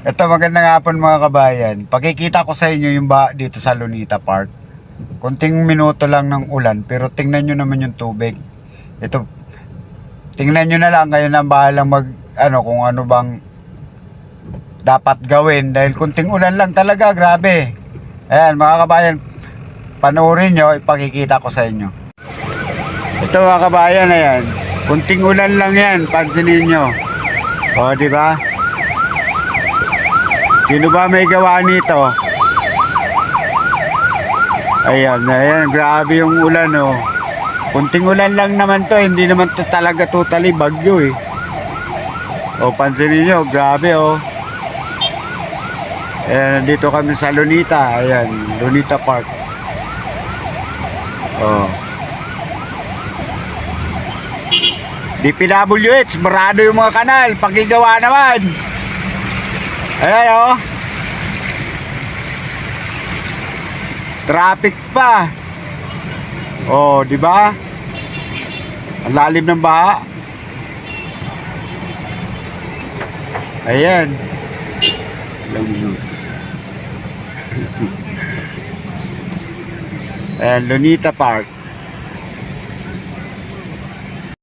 Ito magandang hapon mga kabayan. Pakikita ko sa inyo yung ba dito sa Lunita Park. Kunting minuto lang ng ulan pero tingnan nyo naman yung tubig. Ito, tingnan nyo na lang kayo na bahalang mag, ano, kung ano bang dapat gawin dahil kunting ulan lang talaga, grabe. Ayan mga kabayan, panoorin nyo, ipakikita ko sa inyo. Ito mga kabayan, ayan. Kunting ulan lang yan, pansinin nyo. O, di ba? Sino ba may gawa nito? Ayan, ayan, grabe yung ulan, oh. Kunting ulan lang naman to, hindi naman to talaga totally bagyo, eh. O, pansinin nyo, grabe, oh. Ayan, nandito kami sa Lunita, ayan, Lunita Park. Oh. DPWH, marado yung mga kanal, pakigawa naman. Ayan oh. Traffic pa. Oh, di ba? Ang lalim ng baha. Ayan. Minuto. Ayan, Lunita Park.